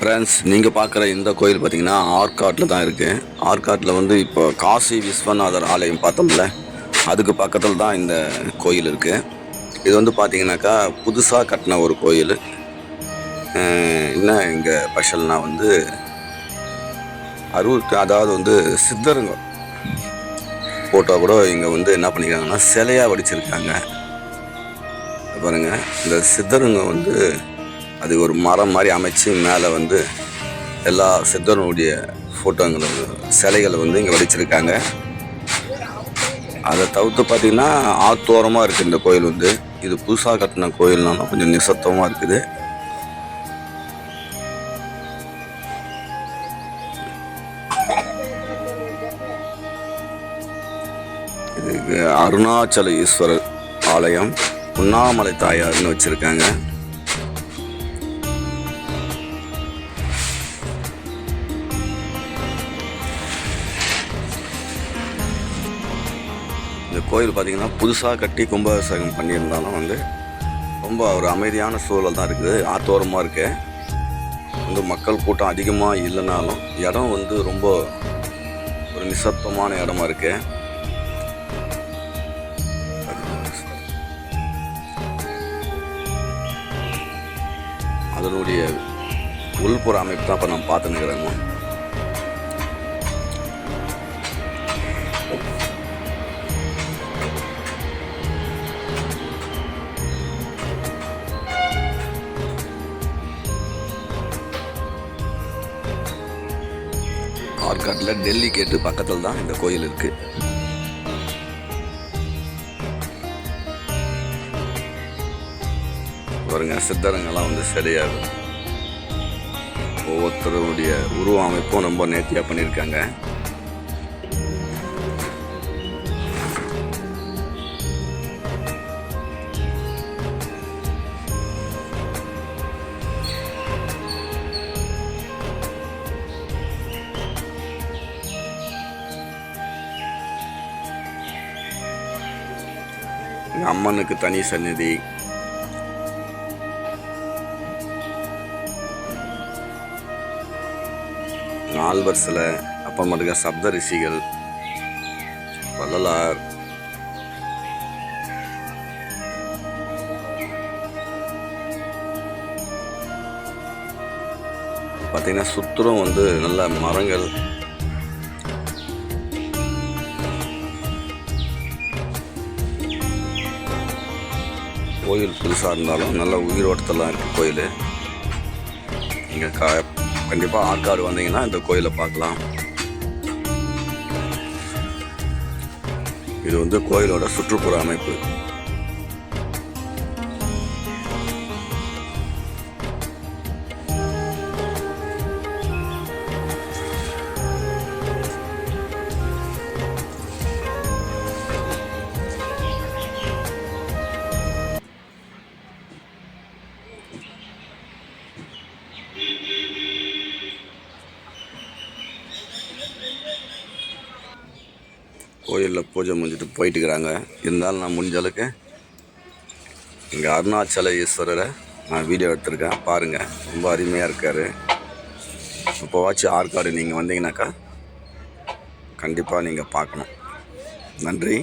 Friends நீங்கள் பார்க்குற இந்த கோயில் பார்த்தீங்கன்னா ஆர்காட்டில் தான் இருக்குது ஆர்காட்டில் வந்து இப்போ காசி விஸ்வநாதர் ஆலயம் பார்த்தோம்ல அதுக்கு பக்கத்தில் தான் இந்த கோயில் இருக்குது இது வந்து பார்த்தீங்கன்னாக்கா புதுசாக கட்டின ஒரு கோயில். என்ன இங்கே ஸ்பெஷல்னால் வந்து அறுபத்தி அதாவது வந்து சித்தருங்க ஃபோட்டோ கூட இங்கே வந்து என்ன பண்ணிக்கிறாங்கன்னா சிலையாக வடிச்சிருக்காங்க. பாருங்கள் இந்த சித்தருங்க வந்து அது ஒரு மரம் மாதிரி அமைச்சு மேலே வந்து எல்லா சித்தருடைய ஃபோட்டோங்களும் சிலைகளை வந்து இங்கே வடிச்சிருக்காங்க. அதை தவிர்த்து பார்த்தீங்கன்னா ஆத்தோரமாக இருக்குது இந்த கோயில் வந்து. இது புதுசாக கட்டின கோயில்னாலும் கொஞ்சம் நிசத்தமாக இருக்குது. இது அருணாச்சல ஈஸ்வரர் ஆலயம் உண்ணாமலை தாயார்னு வச்சுருக்காங்க. இந்த கோயில் பார்த்தீங்கன்னா புதுசாக கட்டி கும்பாபிஷேகம் பண்ணியிருந்தாலும் வந்து ரொம்ப ஒரு அமைதியான சூழல் தான் இருக்குது. ஆத்தோரமாக இருக்கு. வந்து மக்கள் கூட்டம் அதிகமாக இல்லைனாலும் இடம் வந்து ரொம்ப ஒரு நிசப்தமான இடமா இருக்கு. அதனுடைய உள்புற அமைப்பு தான் இப்போ நம்ம பார்த்துன்னுக்கிறோங்க ஆற்காட்டில் டெல்லி கேட்டு பக்கத்தில் தான் இந்த கோயில் இருக்குது பாருங்க சித்தரங்கெல்லாம் வந்து சரியாக ஒவ்வொருத்தருடைய உருவ அமைப்பும் ரொம்ப நேர்த்தியாக பண்ணியிருக்காங்க. அம்மனுக்கு தனி சந்நிதி. நால்வர் சிலை அப்புறமேட்டுக்க சப்த ரிஷிகள் வள்ளலார். பார்த்தீங்கன்னா சுத்திரம் வந்து நல்ல மரங்கள் கோயில் புதுசாக இருந்தாலும் நல்ல உயிரோட்டத்தெல்லாம் இருக்குது கோயில். நீங்கள் கா கண்டிப்பாக ஆற்காடு வந்தீங்கன்னா இந்த கோயிலை பார்க்கலாம். இது வந்து கோயிலோட சுற்றுப்புற அமைப்பு. கோயிலில் பூஜை முடிஞ்சிட்டு போயிட்டுருக்குறாங்க இருந்தாலும் நான் முடிஞ்ச அளவுக்கு இங்கே அருணாச்சல ஈஸ்வரரை நான் வீடியோ எடுத்திருக்கேன். பாருங்கள் ரொம்ப அருமையாக இருக்கார். இப்போவாச்சும் ஆற்காடு நீங்கள் வந்தீங்கன்னாக்கா கண்டிப்பாக நீங்கள் பார்க்கணும். நன்றி.